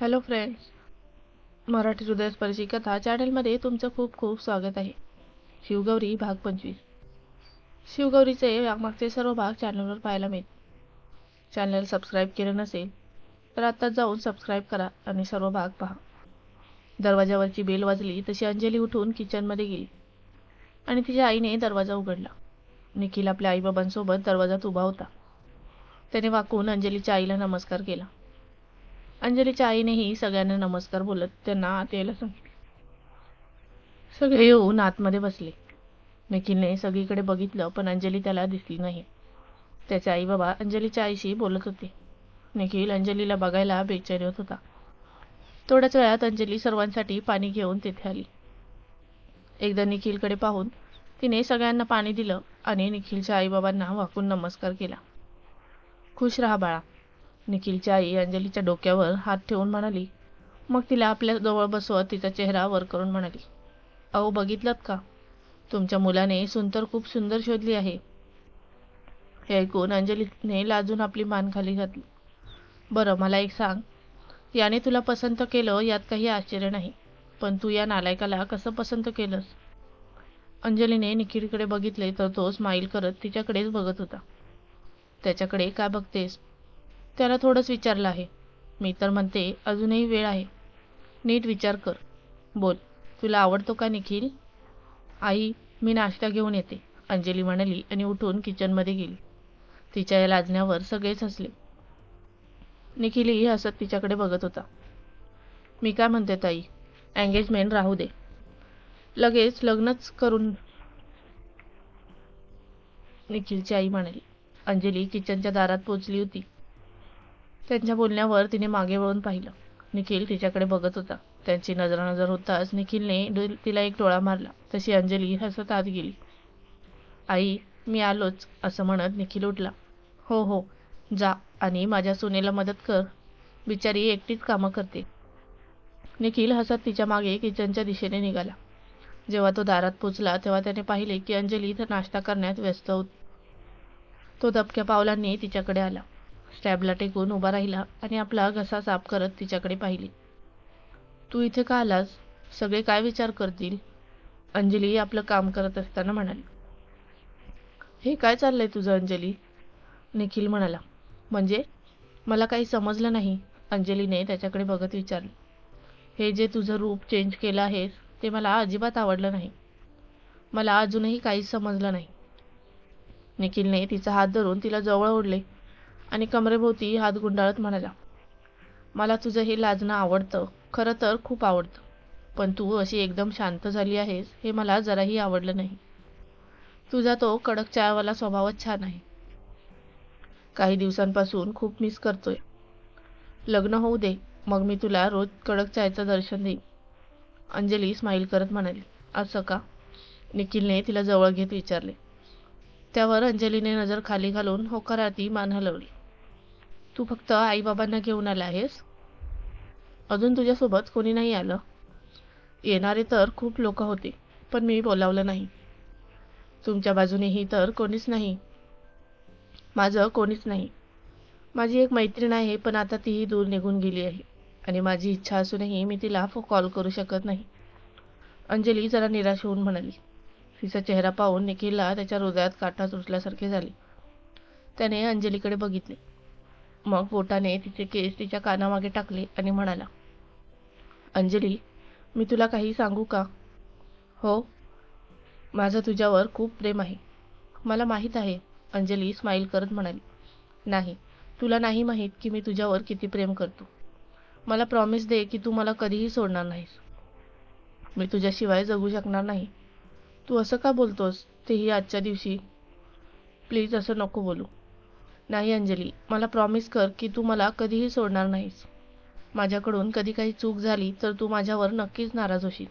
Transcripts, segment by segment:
Hello friends Marathi हृदय स्पर्शी कथा चॅनलमध्ये तुमचं खूप खूप स्वागत आहे. शिवगौरी भाग पंचवीस. शिवगौरीचे मागचे सर्व भाग चॅनलवर पाहायला मिळतील चॅनल सबस्क्राईब केलं नसेल तर आत्ताच जाऊन सबस्क्राईब करा आणि सर्व भाग पहा. दरवाजावरची बेल वाजली तशी अंजली उठून किचनमध्ये गेली. आणि तिच्या आईने दरवाजा उघडला. निखिल आपल्या आईबाबांसोबत दरवाजात उभा होता. त्याने वाकून अंजलीच्या आईला नमस्कार केला. अंजलीच्या आईनेही सगळ्यांना नमस्कार बोलत त्यांना आत यायला सांगितले. सगळे येऊन आतमध्ये बसले. निखिलने सगळीकडे बघितलं पण अंजली त्याला दिसली नाही. त्याचे आई बाबा अंजलीच्या आईशी बोलत होते. निखिल अंजलीला बघायला बेचैन होत होता. थोड्याच वेळात अंजली सर्वांसाठी पाणी घेऊन तेथे आली. एकदा निखिलकडे पाहून तिने सगळ्यांना पाणी दिलं आणि निखिलच्या आईबाबांना वाकून नमस्कार केला. खुश राहा बाळा. निखिलची आई अंजलीच्या डोक्यावर हात ठेवून म्हणाली मग तिला आपल्या जवळ बसवत तिचा चेहरा वर करून म्हणाली अहो बघितलं का? तुमच्या मुलाने सुंदर खूप सुंदर शोधली आहे. हे ऐकून अंजलीने लाजून आपली मान खाली घातली. बरं मला एक सांग. याने तुला पसंत केलं यात काही आश्चर्य नाही पण तू या नालायकाला कसं पसंत केलंस? अंजलीने निखिलकडे बघितले तर तो स्माईल करत तिच्याकडेच बघत होता. त्याच्याकडे का बघतेस? त्याला थोडंच विचारलं आहे. मी तर म्हणते अजूनही वेळ आहे. नीट विचार कर. बोल तुला आवडतो का निखिल? आई मी नाश्ता घेऊन येते. अंजली म्हणाली आणि उठून किचनमध्ये गेली. तिच्या या लाजण्यावर सगळेच हसले. निखिलही हसत तिच्याकडे बघत होता. मी काय म्हणते ताई? एंगेजमेंट राहू दे. लगेच लग्नच करून निखिलची आई म्हणाली. अंजली किचनच्या दारात पोचली होती. त्यांच्या बोलण्यावर तिने मागे वळून पाहिलं. निखिल तिच्याकडे बघत होता. त्यांची नजरानजर होताच निखिलने तिला एक डोळा मारला. तशी अंजली हसत आत गेली. आई मी आलोच असं म्हणत निखिल उठला. हो हो जा आणि माझ्या सुनेला मदत कर. बिचारी एकटीच कामं करते. निखिल हसत तिच्यामागे किचनच्या दिशेने निघाला. जेव्हा तो दारात पोचला तेव्हा त्याने पाहिले की अंजली इथं नाश्ता करण्यात व्यस्त होती. तो दबक्या पावलांनी तिच्याकडे आला. स्टॅबला टेकून उभा राहिला आणि आपला घसा साफ करत तिच्याकडे पाहिली. तू इथे का आलास? सगळे काय विचार करतील? अंजली आपलं काम करत असताना म्हणाली. हे काय चाललंय तुझं अंजली? निखिल म्हणाला. म्हणजे? मला काही समजलं नाही अंजलीने त्याच्याकडे बघत विचारलं. हे जे तुझं रूप चेंज केलं आहेस ते मला अजिबात आवडलं नाही. मला अजूनही काहीच समजलं नाही. निखिलने तिचा हात धरून तिला जवळ ओढले. आणि कमरेभोवती हात गुंडाळत म्हणाला मला तुझं हे लाजणं आवडतं खरं तर खूप आवडतं. पण तू अशी एकदम शांत झाली आहेस हे मला जराही आवडलं नाही. तुझा तो कडक चायवाला स्वभावच छान आहे. काही दिवसांपासून खूप मिस करतोय. लग्न होऊ दे मग मी तुला रोज कडक चायचं दर्शन देईन. अंजली स्माईल करत म्हणाली असं का? निखिलने तिला जवळ घेत विचारले. त्यावर अंजलीने नजर खाली घालून होकाराती मान हलवली. तू फक्त आईबाबांना घेऊन आला आहेस? अजून तुझ्यासोबत कोणी नाही आलं. येणारे तर खूप लोक होते पण मी बोलावलं नाही. तुमच्या बाजूनेही तर कोणीच नाही. माझं कोणीच नाही. माझी एक मैत्रीण आहे पण आता तीही दूर निघून गेली आहे. आणि माझी इच्छा असूनही मी तिला कॉल करू शकत नाही. अंजली जरा निराश होऊन म्हणाली. तिचा चेहरा पाहून निखिलला त्याच्या हृदयात काटा सुटल्यासारखे झाले. त्याने अंजलीकडे बघितले. मग बोटाने तिचे केस तिच्या कानामागे टाकले आणि म्हणाला अंजली मी तुला काही सांगू का? हो. माझं तुझ्यावर खूप प्रेम आहे. मला माहीत आहे अंजली स्माईल करत म्हणाली. नाही तुला नाही माहीत की मी तुझ्यावर किती प्रेम करतो. मला प्रॉमिस दे की तू मला कधीही सोडणार नाहीस. मी तुझ्याशिवाय जगू शकणार नाही. तू असं का बोलतोस? तेही आजच्या दिवशी. प्लीज असं नको बोलू. नाही अंजली. मला प्रॉमिस कर की तू मला कधीही सोडणार नाहीस. माझ्याकडून कधी काही चूक झाली तर तू माझ्यावर नक्कीच नाराज होशील.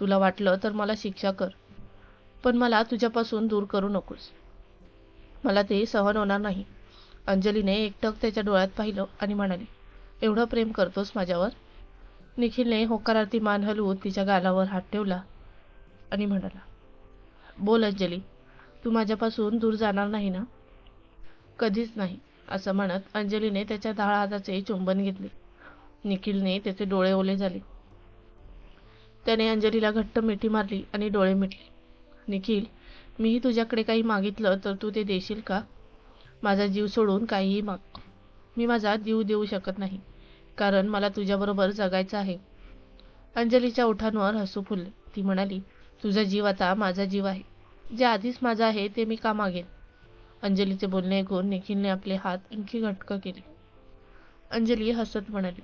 तुला वाटलं तर मला शिक्षा कर पण मला तुझ्यापासून दूर करू नकोस. मला ते सहन होणार नाही. अंजलीने एकटक त्याच्या डोळ्यात पाहिलं आणि म्हणाली एवढं प्रेम करतोस माझ्यावर? निखिलने होकारार्थी मान हलवून तिच्या गालावर हात ठेवला आणि म्हणाला बोल अंजली तू माझ्यापासून दूर जाणार नाही ना? कधीच नाही असं म्हणत अंजलीने त्याच्या दहा हाताचे चुंबन घेतले. निखिलने त्याचे डोळे ओले झाले. त्याने अंजलीला घट्ट मिठी मारली आणि डोळे मिटले. निखिल मीही तुझ्याकडे काही मागितलं तर तू ते देशील का? माझा जीव सोडून काहीही माग. मी माझा जीव देऊ शकत नाही कारण मला तुझ्याबरोबर जगायचं आहे. अंजलीच्या ओठांवर हसू फुलले. ती म्हणाली तुझा जीव आता माझा जीव आहे. जे आधीच माझा आहे ते मी का मागेन? अंजलीचे बोलणे ऐकून निखिलने आपले हात आणखी घटक केले. अंजली हसत म्हणाली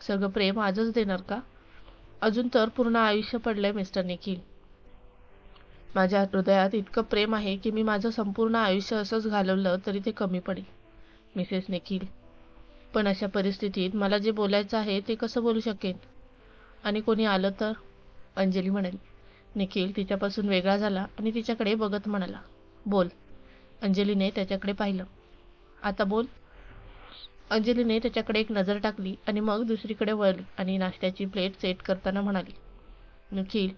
सगळं प्रेम आजच देणार का? अजून तर पूर्ण आयुष्य पडलंय मिस्टर निखिल. माझ्या हृदयात इतकं प्रेम आहे की मी माझं संपूर्ण आयुष्य असंच घालवलं तरी ते कमी पडेल मिसेस निखिल. पण अशा परिस्थितीत मला जे बोलायचं आहे ते कसं बोलू शकेन? आणि कोणी आलं तर? अंजली म्हणाली. निखिल तिच्यापासून वेगळा झाला आणि तिच्याकडे बघत म्हणाला बोल. अंजलीने त्याच्याकडे पाहिलं. आता बोल. अंजलीने त्याच्याकडे एक नजर टाकली आणि मग दुसरीकडे वळली आणि नाश्त्याची प्लेट सेट करताना म्हणाली निखिल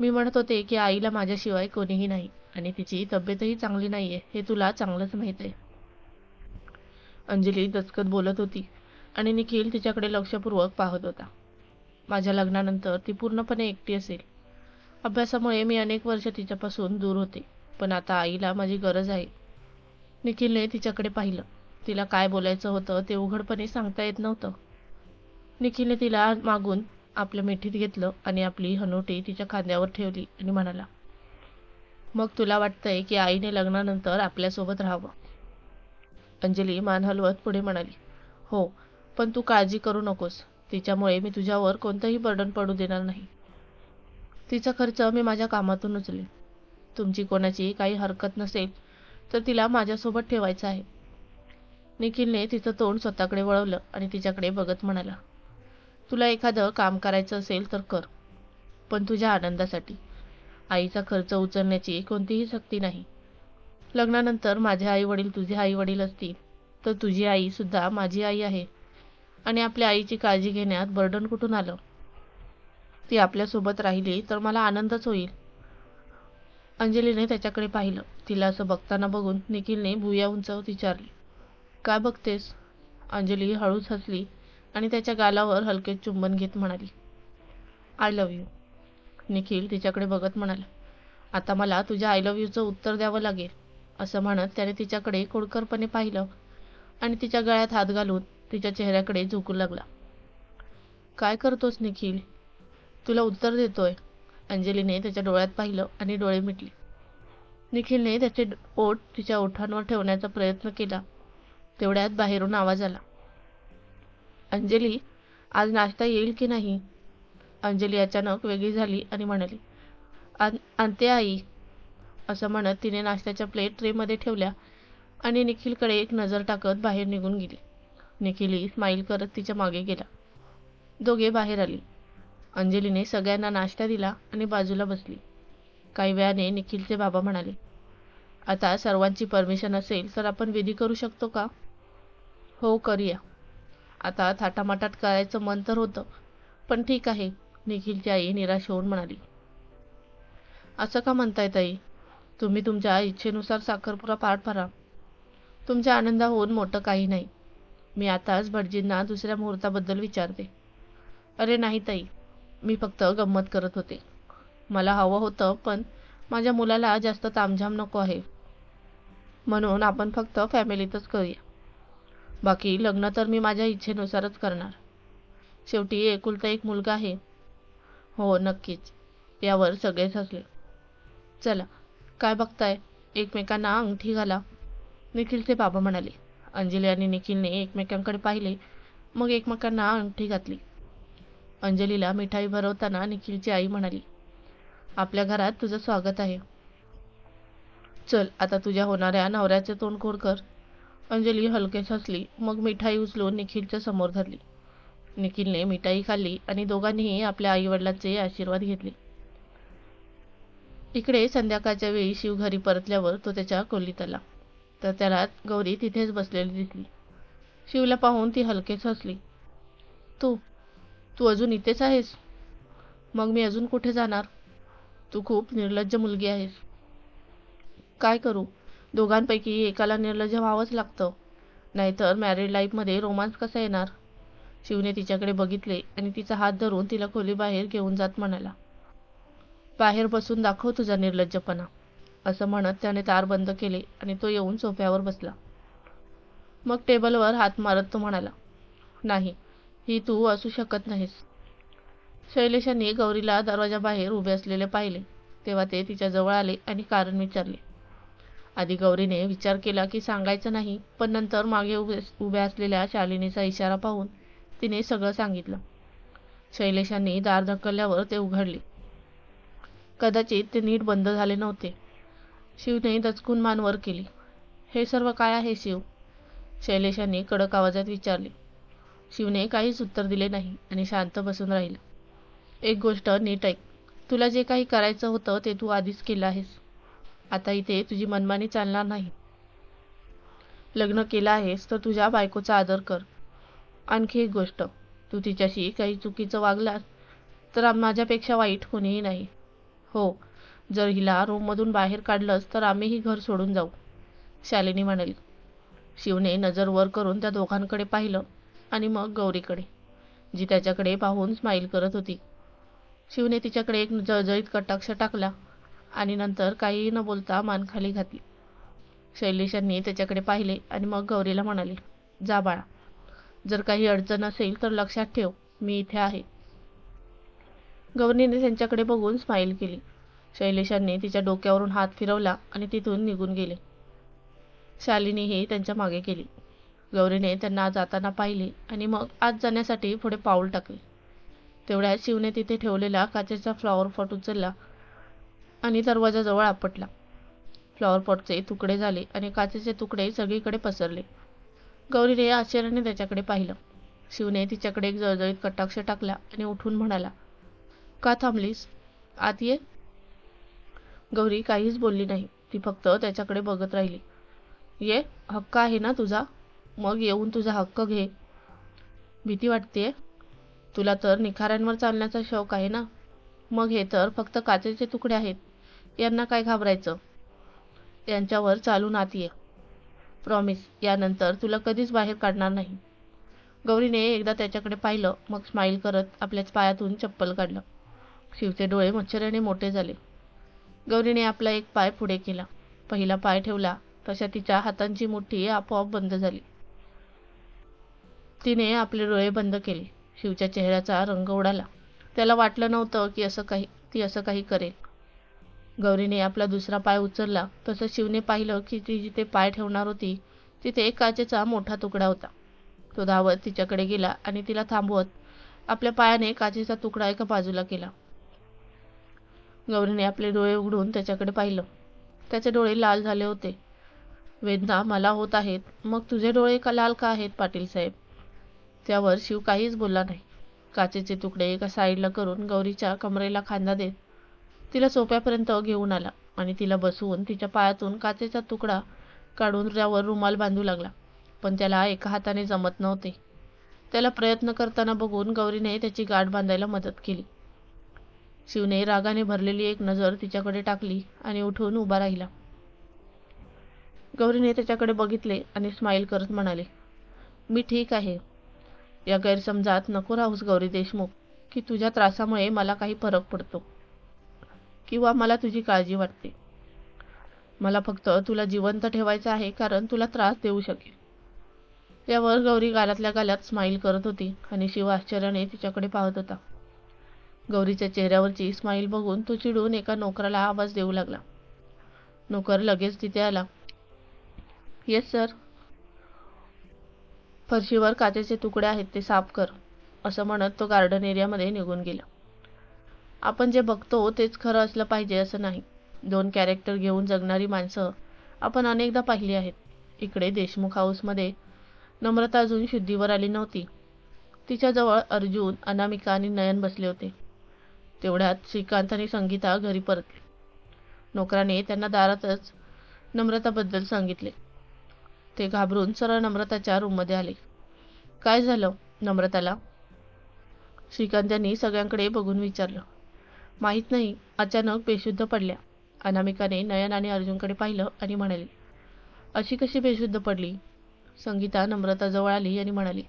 मी म्हणत होते की आईला माझ्याशिवाय कोणीही नाही आणि तिची तब्येतही चांगली नाही आहे हे तुला चांगलंच माहीत आहे. अंजली दचकत बोलत होती आणि निखिल तिच्याकडे लक्षपूर्वक पाहत होता. माझ्या लग्नानंतर ती पूर्णपणे एकटी असेल. अभ्यासामुळे मी अनेक वर्ष तिच्यापासून दूर होते पण आता आईला माझी गरज आहे निखिलने तिच्याकडे पाहिलं. तिला काय बोलायचं होतं ते उघडपणे सांगता येत नव्हतं. निखिलने तिला मागून आपल्या मिठीत घेतलं आणि आपली हनुटी तिच्या खांद्यावर ठेवली आणि म्हणाला मग तुला वाटतंय की आईने लग्नानंतर आपल्यासोबत राहावं? अंजली मान हलवत पुढे म्हणाली हो पण तू काळजी करू नकोस. तिच्यामुळे मी तुझ्यावर कोणतंही बर्डन पडू देणार नाही. तिचा खर्च मी माझ्या कामातून उचलेन. तुमची कोणाची काही हरकत नसेल तर तिला माझ्यासोबत ठेवायचं आहे. निखिलने तिचं तोंड स्वतःकडे वळवलं आणि तिच्याकडे बघत म्हणाला तुला एखादं काम करायचं असेल तर कर पण तुझ्या आनंदासाठी. आईचा खर्च उचलण्याची कोणतीही सक्ती नाही. लग्नानंतर माझे आई वडील तुझे आई वडील असतील तर तुझी आई सुद्धा माझी आई आहे आणि आपल्या आईची काळजी घेण्यात बर्डन कुठून आलं? ती आपल्यासोबत राहिली तर मला आनंदच होईल. अंजलीने त्याच्याकडे पाहिलं. तिला असं बघताना बघून निखिलने भुया उंचावत विचारली काय बघतेस? अंजली हळूच हसली आणि त्याच्या गालावर हलके चुंबन घेत म्हणाली आय लव्ह यू निखिल तिच्याकडे बघत म्हणाला आता मला तुझ्या आय लव्ह यूचं उत्तर द्यावं लागेल असं म्हणत त्याने तिच्याकडे खोडकरपणे पाहिलं आणि तिच्या गळ्यात हात घालून तिच्या चेहऱ्याकडे झुकू लागला. काय करतोस निखिल? तुला उत्तर देतोय. अंजलीने त्याच्या डोळ्यात पाहिलं आणि डोळे मिटले. निखिलने त्याचे ओठ तिच्या ओठांवर ठेवण्याचा प्रयत्न केला. तेवढ्यात बाहेरून आवाज आला. अंजली आज नाश्ता येईल की नाही? अंजली अचानक वेगळी झाली आणि म्हणाली आणते आई असं म्हणत तिने नाश्त्याच्या प्लेट ट्रेमध्ये ठेवल्या आणि निखिलकडे एक नजर टाकत बाहेर निघून गेली. निखिली स्माईल करत तिच्यामागे गेला. दोघे बाहेर आली. अंजलीने सगळ्यांना नाश्ता दिला आणि बाजूला बसली. काही वेळाने निखिलचे बाबा म्हणाले आता सर्वांची परमिशन असेल तर आपण विधी करू शकतो का? हो करूया. आता थाटामाटात करायचं मन तर होतं पण ठीक आहे निखिलची आई निराश होऊन म्हणाली. असं का म्हणताय ताई? तुम्ही तुमच्या इच्छेनुसार साखरपुरा पाठ भरा तुमच्या आनंदाहून मोठं काही नाही. मी आताच भटजींना दुसऱ्या मुहूर्ताबद्दल विचारते. अरे नाही ताई. मी फक्त गंमत करत होते. मला हवं होतं पण माझ्या मुलाला जास्त तामझाम नको आहे. म्हणून आपण फक्त फॅमिलीतच करूया. बाकी लग्न तर मी माझ्या इच्छेनुसारच करणार. शेवटी एकुलता एक मुलगा आहे. हो नक्कीच. यावर सगळेच हसले. चला काय बघताय? एकमेकांना अंगठी घाला. निखिलचे बाबा म्हणाले. अंजली आणि निखिलने एकमेकांकडे पाहिले. मग एकमेकांना अंगठी घातली. अंजलीला मिठाई भरवताना निखिलची आई म्हणाली आपल्या घरात तुझं स्वागत आहे. चल आता तुझ्या होणाऱ्या नवऱ्याचे तोंड खोड कर. अंजली हलकेच हसली मग मिठाई उचलून निखिलच्या समोर धरली. निखिलने मिठाई खाल्ली आणि दोघांनीही आपल्या आईवडिलांचे आशीर्वाद घेतले. इकडे संध्याकाळच्या वेळी शिव घरी परतल्यावर तो त्याच्या खोलीत आला. तर त्याला गौरी तिथेच बसलेली दिसली. शिवला पाहून ती हलकेच हसली. तू तू अजून इथेच आहेस? मग मी अजून कुठे जाणार? तू खूप निर्लज्ज मुलगी आहेस. काय करू? दोघांपैकी एकाला निर्लज्ज व्हावंच लागतं. नाहीतर मॅरिड लाईफमध्ये रोमांस कसा येणार? शिवने तिच्याकडे बघितले आणि तिचा हात धरून तिला खोलीबाहेर घेऊन जात म्हणाला बाहेर बसून दाखव तुझा निर्लज्जपणा असं म्हणत त्याने तार बंद केले आणि तो येऊन सोफ्यावर बसला. मग टेबलवर हात मारत तो म्हणाला नाही ही तू असू शकत नाहीस. शैलेशाने गौरीला दरवाजाबाहेर उभे असलेले पाहिले. तेव्हा ते तिच्या जवळ आले आणि कारण विचारले. आधी गौरीने विचार केला की सांगायचं नाही पण नंतर मागे उभे उभ्या असलेल्या शालिनीचा इशारा पाहून तिने सगळं सांगितलं. शैलेशांनी दार धक्कल्यावर ते उघडले. कदाचित ते नीट बंद झाले नव्हते. शिवने दचकून मान वर केली. हे सर्व काय आहे शिव? शैलेशांनी कडक आवाजात विचारले. शिवने काहीच उत्तर दिले नाही आणि शांत बसून राहिला. एक गोष्ट नीट ऐक. तुला जे काही करायचं होतं ते तू आधीच केलं आहेस. आता इथे तुझी मनमानी चालणार नाही. लग्न केलं आहेस तर तुझ्या बायकोचा आदर कर. आणखी एक गोष्ट. तू तिच्याशी काही चुकीचं वागलास तर माझ्यापेक्षा वाईट कोणीही नाही. हो जर हिला रूममधून बाहेर काढलंस तर आम्हीही घर सोडून जाऊ शालिनी म्हणाली. शिवने नजर वर करून त्या दोघांकडे पाहिलं आणि मग गौरीकडे जी त्याच्याकडे पाहून स्माईल करत होती. शिवने तिच्याकडे एक जळजळीत कटाक्ष टाकला आणि नंतर काहीही न बोलता मान खाली घातली. शैलेशांनी त्याच्याकडे पाहिले आणि मग गौरीला म्हणाले जा बाळा जर काही अडचण असेल तर लक्षात ठेव मी इथे आहे. गौरीने त्यांच्याकडे बघून स्माईल केली. शैलेशांनी तिच्या डोक्यावरून हात फिरवला आणि तिथून निघून गेले. शालिनीही त्यांच्या मागे गेली. गौरीने त्यांना जाताना पाहिले आणि मग आत जाण्यासाठी पुढे पाऊल टाकले. तेवढ्यात शिवने तिथे ठेवलेला काचेचा फ्लॉवर पॉट उचलला आणि दरवाजाजवळ आपटला. फ्लॉवर पॉटचे तुकडे झाले आणि काचेचे तुकडे सगळीकडे पसरले. गौरीने आश्चर्याने त्याच्याकडे पाहिलं. शिवने तिच्याकडे एक जळजळीत कटाक्ष टाकला आणि उठून म्हणाला का थांबलीस? आत ये. गौरी काहीच बोलली नाही. ती फक्त त्याच्याकडे बघत राहिली. ये हक्क आहे ना तुझा? मग येऊन तुझा हक्क घे. भीती वाटतेय? तुला तर निखाऱ्यांवर चालण्याचा शौक आहे ना? मग हे तर फक्त काचेचे तुकडे आहेत. यांना काय घाबरायचं? यांच्यावर चालून आत ये. प्रॉमिस यानंतर तुला कधीच बाहेर काढणार नाही. गौरीने एकदा त्याच्याकडे पाहिलं मग स्माईल करत आपल्याच पायातून चप्पल काढलं. शिवचे डोळे मच्छराने मोठे झाले. गौरीने आपला एक पाय पुढे केला. पहिला पाय ठेवला तशा तिच्या हातांची मुठ्ठी आपोआप बंद झाली. तिने आपले डोळे बंद केले. शिवच्या चेहऱ्याचा रंग उडाला. त्याला वाटलं नव्हतं की असं काही ती असं काही करेल. गौरीने आपला दुसरा पाय उचलला. तसं शिवने पाहिलं की ती जिथे पाय ठेवणार होती तिथे एक काचेचा मोठा तुकडा होता. तो धावत तिच्याकडे गेला आणि तिला थांबवत आपल्या पायाने काचेचा तुकडा एका बाजूला केला. गौरीने आपले डोळे उघडून त्याच्याकडे पाहिलं. त्याचे डोळे लाल झाले होते. वेदना मला होत आहेत. मग तुझे डोळे का लाल का आहेत पाटील साहेब? त्यावर शिव काहीच बोलला नाही. काचेचे तुकडे एका साईडला करून गौरीच्या कमरेला खांदा देत तिला सोप्यापर्यंत घेऊन आला आणि तिला बसवून तिच्या पायातून काचेचा तुकडा काढून त्यावर रुमाल बांधू लागला. पण त्याला एका हाताने जमत नव्हते. त्याला प्रयत्न करताना बघून गौरीने त्याची गाठ बांधायला मदत केली. शिवने रागाने भरलेली एक नजर तिच्याकडे टाकली आणि उठून उभा राहिला. गौरीने त्याच्याकडे बघितले आणि स्माईल करत म्हणाले मी ठीक आहे. या गैरसमजात नको राहूस गौरी देशमुख की तुझ्या त्रासामुळे मला काही फरक पडतो. किंवा मला तुझी काळजी वाटते. मला फक्त तुला जिवंत ठेवायचं आहे कारण तुला त्रास देऊ शकेल. यावर गौरी गालातल्या गालात स्माईल करत होती आणि शिव आश्चर्याने तिच्याकडे पाहत होता. गौरीच्या चेहऱ्यावरची स्माईल बघून तो चिडून एका नोकराला आवाज देऊ लागला. नोकर लगेच तिथे आला. येस सर फरशीवर काचेचे तुकडे आहेत ते साफ कर असं म्हणत तो गार्डन एरियामध्ये निघून गेला. आपण जे बघतो तेच खरं असलं पाहिजे असं नाही. दोन कॅरेक्टर घेऊन जगणारी माणसं आपण अनेकदा पाहिली आहेत. इकडे देशमुख हाऊसमध्ये नम्रता अजून शुद्धीवर आली नव्हती. तिच्याजवळ अर्जुन अनामिका आणि नयन बसले होते. तेवढ्यात श्रीकांत आणि संगीता घरी परतले. नोकराने त्यांना दारातच नम्रताबद्दल सांगितले. ते घाबरून सरळ नम्रताच्या रूममध्ये आले. काय झालं? नम्रताला. श्रीकांत यांनी सगळ्यांकडे बघून विचारलं. माहीत नाही. अचानक बेशुद्ध पडल्या. अनामिकाने नयन आणि अर्जुनकडे पाहिलं आणि म्हणाली अशी कशी बेशुद्ध पडली? संगीता नम्रताजवळ आली आणि म्हणाली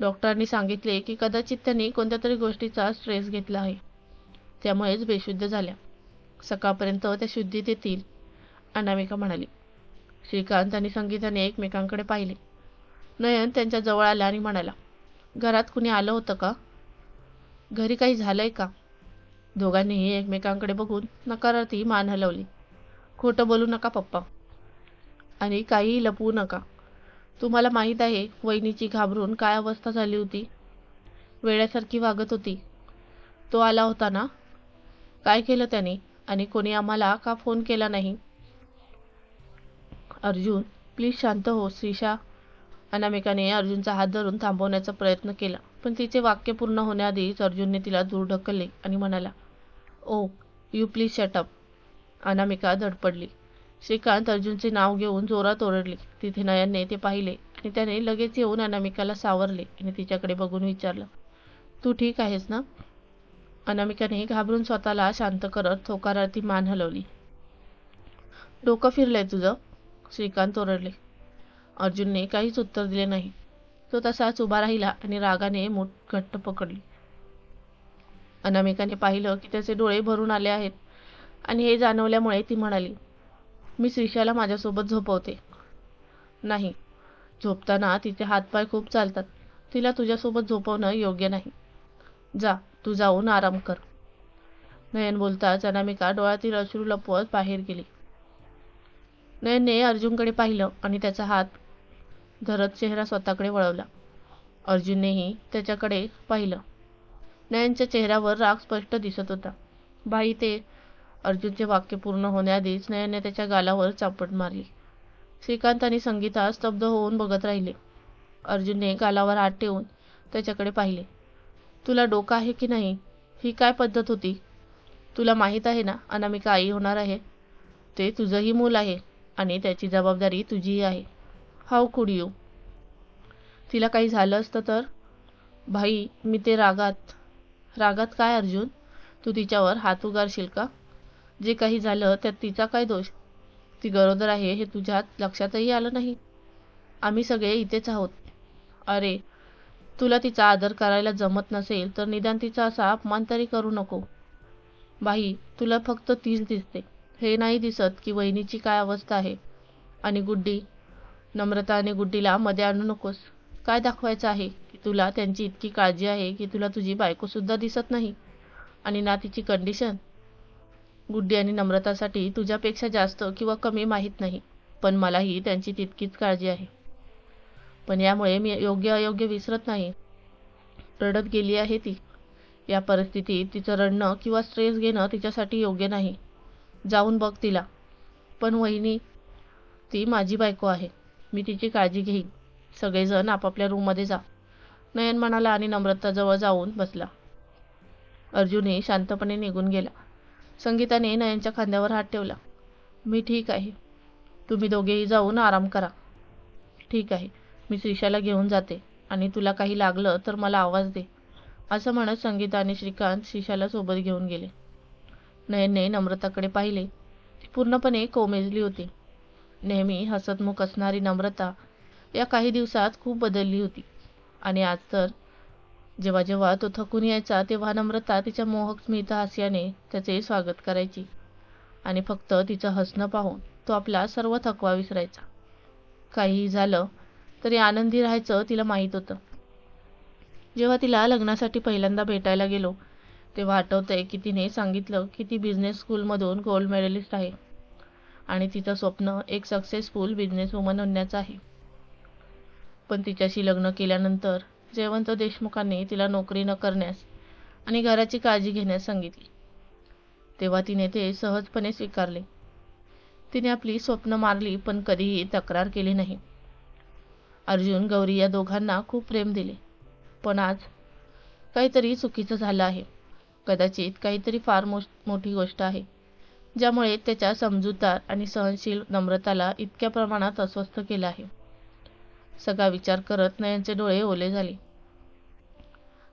डॉक्टरांनी सांगितले की कदाचित त्यांनी कोणत्या तरी गोष्टीचा स्ट्रेस घेतला आहे. त्यामुळेच बेशुद्ध झाल्या. सकाळपर्यंत त्या शुद्धीत येतील. अनामिका म्हणाली श्रीकांत आणि संगीताने एकमेकांकडे पाहिले. नयन त्यांच्या जवळ आला आणि म्हणाला घरात कुणी आलं होतं का? घरी काही झालंय का? दोघांनीही एकमेकांकडे बघून नकारार्थी मान हलवली. खोटं बोलू नका पप्पा. आणि काहीही लपवू नका. तुम्हाला माहीत आहे वहिनीची घाबरून काय अवस्था झाली होती? वेड्यासारखी वागत होती. तो आला होता ना? काय केलं त्याने? आणि कोणी आम्हाला का फोन केला नाही? अर्जुन प्लीज शांत हो श्रीशा. अनामिकाने अर्जुनचा हात धरून थांबवण्याचा प्रयत्न केला पण तिचे वाक्य पूर्ण होण्याआधीच अर्जुनने तिला दूर ढकलले आणि म्हणाला ओ you please shut up Anamika धडपडली. Shrikant अर्जुनचे नाव घेऊन जोरात ओरडले. तिथे नयनने ते पाहिले आणि त्याने लगेच येऊन अनामिकाला सावरले आणि तिच्याकडे बघून विचारलं तू ठीक आहेस ना? अनामिकाने घाबरून स्वतःला शांत करत थोकारार्थी मान हलवली. डोकं फिरलंय तुझं. श्रीकांत ओरडले. अर्जुनने काहीच उत्तर दिले नाही. तो तसाच उभा राहिला आणि रागाने मोठ घट्ट पकडली. अनामिकाने पाहिलं की त्याचे डोळे भरून आले आहेत आणि हे जाणवल्यामुळे ती म्हणाली मी श्रीशाला माझ्यासोबत झोपवते. नाही. झोपताना तिचे हातपाय खूप चालतात. तिला तुझ्यासोबत झोपवणं योग्य नाही. जा तू जाऊन आराम कर. नयन बोलताच अनामिका डोळ्यातील अश्रू लपवत बाहेर गेली. नयनने अर्जुनकडे पाहिलं आणि त्याचा हात धरत चेहरा स्वतःकडे वळवला. अर्जुननेही त्याच्याकडे पाहिलं. नयनच्या चेहऱ्यावर राग स्पष्ट दिसत होता. बाई ते अर्जुनचे वाक्य पूर्ण होण्याआधीच नयनने त्याच्या गालावर चापट मारली. श्रीकांत आणि संगीता स्तब्ध होऊन बघत राहिले. अर्जुनने गालावर हात ठेवून त्याच्याकडे पाहिले. तुला डोकं आहे की नाही? ही काय पद्धत होती? तुला माहीत आहे ना अनामिका आई होणार आहे? ते तुझंही मूल आहे. आणि त्याची जबाबदारी तुझीही आहे. हाऊ कुड यू तिला काही झालं असतं तर? भाई मी ते रागात रागात काय अर्जुन? तू तिच्यावर हात उगारशील का? जे काही झालं त्यात तिचा काय दोष? ती गरोदर आहे हे तुझ्यात लक्षातही आलं नाही. आम्ही सगळे इथेच आहोत. अरे तुला तिचा आदर करायला जमत नसेल तर निदान तिचा असा अपमान तरी करू नको. बाई तुला फक्त तीच दिसते. हे नाही दिसत की वहिनीची काय अवस्था आहे. आणि गुड्डी नम्रता आणि गुड्डीला मध्ये आणू नकोस. काय दाखवायचं आहे की तुला त्यांची इतकी काळजी आहे की तुला तुझी बायकोसुद्धा दिसत नाही? आणि ना तिची कंडिशन गुड्डी आणि नम्रतासाठी तुझ्यापेक्षा जास्त किंवा कमी माहीत नाही पण मलाही त्यांची तितकीच काळजी आहे. पण यामुळे मी योग्य अयोग्य विसरत नाही. रडत गेली आहे ती. या परिस्थितीत तिचं रडणं किंवा स्ट्रेस घेणं तिच्यासाठी योग्य नाही. जाऊन बघ तिला. पण वहिनी ती माझी बायको आहे. मी तिची काळजी घेईन. सगळेजण आपापल्या रूममध्ये जा. नयन म्हणाला आणि नम्रताजवळ जाऊन बसला. अर्जुनही शांतपणे निघून गेला. संगीताने नयनच्या खांद्यावर हात ठेवला. मी ठीक आहे. तुम्ही दोघेही जाऊन आराम करा. ठीक आहे. मी श्रीशाला घेऊन जाते. आणि तुला काही लागलं तर मला आवाज दे. असं म्हणत संगीता आणि श्रीकांत श्रीशाला सोबत घेऊन गेले. नयनने नम्रताकडे पाहिले. ती पूर्णपणे कोमेजली होती. नेहमी हसतमुख असणारी नम्रता या काही दिवसात खूप बदलली होती. आणि आज तर जेव्हा जेव्हा तो थकून यायचा तेव्हा नम्रता तिच्या मोहक स्मित हास्याने त्याचे स्वागत करायची. आणि फक्त तिचं हसणं पाहून तो आपला सर्व थकवा विसरायचा. काहीही झालं तरी आनंदी राहायचं तिला माहीत होतं. जेव्हा तिला लग्नासाठी पहिल्यांदा भेटायला गेलो तेव्हा आठवतंय की तिने सांगितलं की ती बिझनेस स्कूलमधून गोल्ड मेडलिस्ट आहे. आणि तिचं स्वप्न एक सक्सेसफुल बिझनेस वुमन होण्याचं आहे. पण तिच्याशी लग्न केल्यानंतर जयवंत देशमुखांनी तिला नोकरी न करण्यास आणि घराची काळजी घेण्यास सांगितली. तेव्हा तिने ते सहजपणे स्वीकारले. तिने आपली स्वप्न मारली पण कधीही तक्रार केली नाही. अर्जुन गौरी या दोघांना खूप प्रेम दिले. पण आज काहीतरी चुकीचं झालं आहे. कदाचित काहीतरी फार मो मोठी गोष्ट आहे ज्यामुळे त्याच्या समजूतदार आणि सहनशील नम्रताला इतक्या प्रमाणात अस्वस्थ केलं आहे. सगळा विचार करत नयनचे डोळे ओले झाले.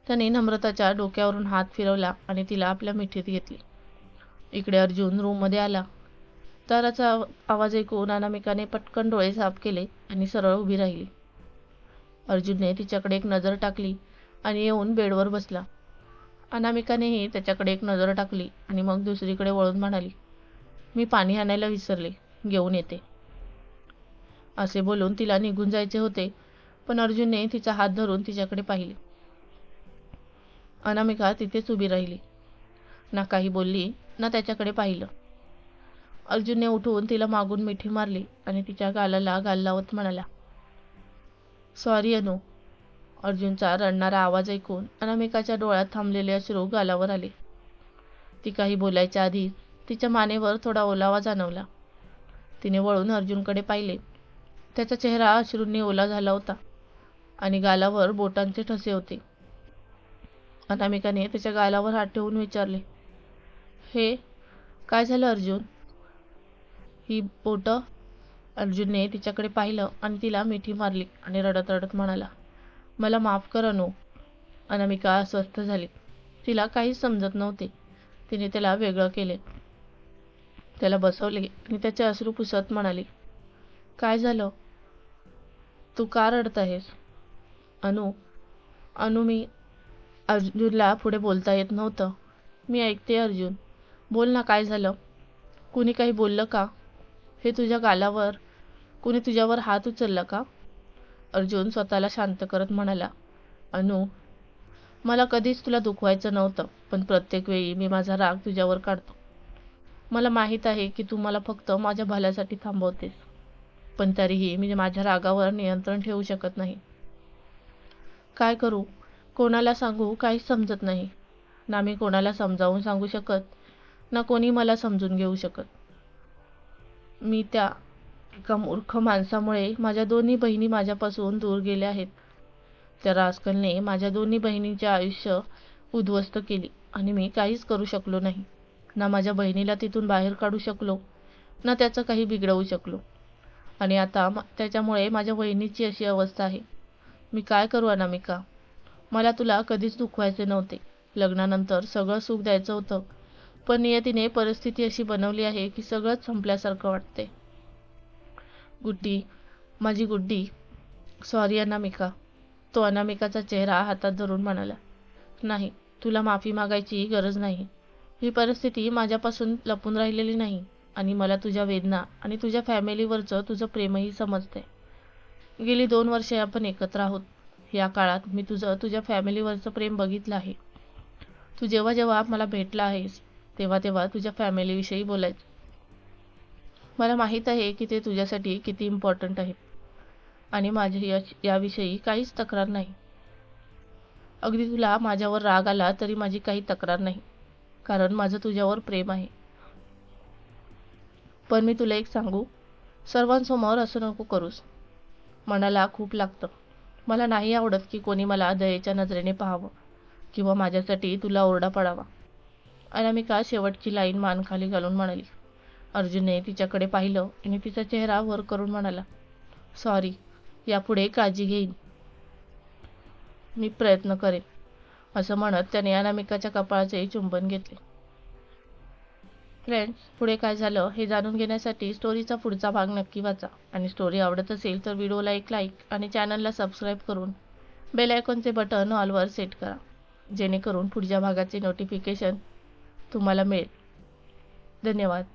त्याने नम्रताच्या डोक्यावरून हात फिरवला आणि तिला आपल्या मिठीत घेतली. इकडे अर्जुन रूममध्ये आला. दाराचा आवाज ऐकून अनामिकाने पटकन डोळे साफ केले आणि सरळ उभी राहिली. अर्जुनने तिच्याकडे एक नजर टाकली आणि येऊन बेडवर बसला. अनामिकानेही त्याच्याकडे एक नजर टाकली आणि मग दुसरीकडे वळून म्हणाली मी पाणी आणायला विसरले घेऊन येते. असे बोलून तिला निघून जायचे होते पण अर्जुनने तिचा हात धरून तिच्याकडे पाहिले. अनामिका तिथेच उभी राहिली. ना काही बोलली ना त्याच्याकडे पाहिलं. अर्जुनने उठवून तिला मागून मिठी मारली आणि तिच्या गालाला गाल लावत म्हणाला सॉरी अनु अर्जुनचा रडणारा आवाज ऐकून अनामिकाच्या डोळ्यात थांबलेले अश्रू गालावर आले. ती काही बोलायच्या आधी तिच्या मानेवर थोडा ओलावा जाणवला. तिने वळून अर्जुनकडे पाहिले. त्याचा चेहरा अश्रूंनी ओला झाला होता आणि गालावर बोटांचे ठसे होते. अनामिकाने त्याच्या गालावर हात ठेवून विचारले हे काय झालं अर्जुन? ही बोटं अर्जुनने तिच्याकडे पाहिलं आणि तिला मिठी मारली आणि रडत रडत म्हणाला मला माफ कर अनु अनामिका अस्वस्थ झाली. तिला काहीच समजत नव्हते. तिने त्याला वेगळं केले. त्याला बसवले आणि त्याचे अश्रू पुसत म्हणाली काय झालं? तू का रडत आहेस? अनु अनु मी अर्जुनला पुढे बोलता येत नव्हतं. मी ऐकते अर्जुन. बोल ना काय झालं? कुणी काही बोललं का? हे तुझ्या गालावर कुणी तुझ्यावर हात उचलला का? अर्जुन स्वतःला शांत करत म्हणाला अनु मला कधीच तुला दुखवायचं नव्हतं पण प्रत्येक वेळी मी माझा राग तुझ्यावर काढतो. मला माहीत आहे की तू मला फक्त माझ्या भल्यासाठी थांबवतेस पण तरीही मी माझ्या रागावर नियंत्रण ठेवू शकत नाही. काय करू? कोणाला सांगू काहीच समजत नाही. ना मी कोणाला समजावून सांगू शकत ना कोणी मला समजून घेऊ शकत. मी त्या एका मूर्ख माणसामुळे माझ्या दोन्ही बहिणी माझ्यापासून दूर गेल्या आहेत. त्या रास्कलने माझ्या दोन्ही बहिणींचे आयुष्य उद्ध्वस्त केली आणि मी काहीच करू शकलो नाही. ना माझ्या बहिणीला तिथून बाहेर काढू शकलो ना त्याचं काही बिघडवू शकलो. आणि आता त्याच्यामुळे माझ्या बहिणीची अशी अवस्था आहे. मी काय करू अनामिका? मला तुला कधीच दुखवायचे नव्हते. लग्नानंतर सगळं सुख द्यायचं होतं. पण नियतीने परिस्थिती अशी बनवली आहे की सगळंच संपल्यासारखं वाटते गुड्डी. माझी गुड्डी. सॉरी अनामिका. तो अनामिकाचा चेहरा हातात धरून म्हणाला नाही तुला माफी मागायची गरज नाही. ही परिस्थिती माझ्यापासून लपून राहिलेली नाही आणि मला तुझ्या वेदना आणि तुझ्या फॅमिलीवरचं तुझं प्रेमही समजते. गेली दोन वर्षे आपण एकत्र आहोत. या काळात मी तुझं तुझ्या फॅमिलीवरचं प्रेम बघितलं आहे. तू जेव्हा जेव्हा मला भेटला आहेस तेव्हा तेव्हा तुझ्या फॅमिलीविषयी बोलायचं. मला माहीत आहे की ते तुझ्यासाठी किती इम्पॉर्टंट आहे. आणि माझी या याविषयी काहीच तक्रार नाही. अगदी तुला माझ्यावर राग आला तरी माझी काही तक्रार नाही. कारण माझं तुझ्यावर प्रेम आहे. पण मी तुला एक सांगू. सर्वांसमोर असं नको करूस. मनाला खूप लागतं. मला नाही आवडत की कोणी मला दयेच्या नजरेने पाहावं किंवा माझ्यासाठी तुला ओरडा पडावा. अनामिका शेवटची लाईन मान खाली घालून म्हणाली? अर्जुनने तिच्याकडे पाहिलं आणि तिचा चेहरा वर करून म्हणाला सॉरी यापुढे काळजी घेईन. मी प्रयत्न करेन. असं म्हणत त्याने अनामिकाच्या कपाळाचे चुंबन घेतले. फ्रेंड्स पुढे काय झालं हे जाणून घेण्यासाठी स्टोरीचा पुढचा भाग नक्की वाचा. आणि स्टोरी आवडत असेल तर व्हिडिओला एक लाईक आणि चॅनलला सबस्क्राईब करून बेल आयकॉनचे बटन ऑलवर सेट करा. जेणेकरून पुढच्या भागाचे नोटिफिकेशन तुम्हाला मिळेल. धन्यवाद.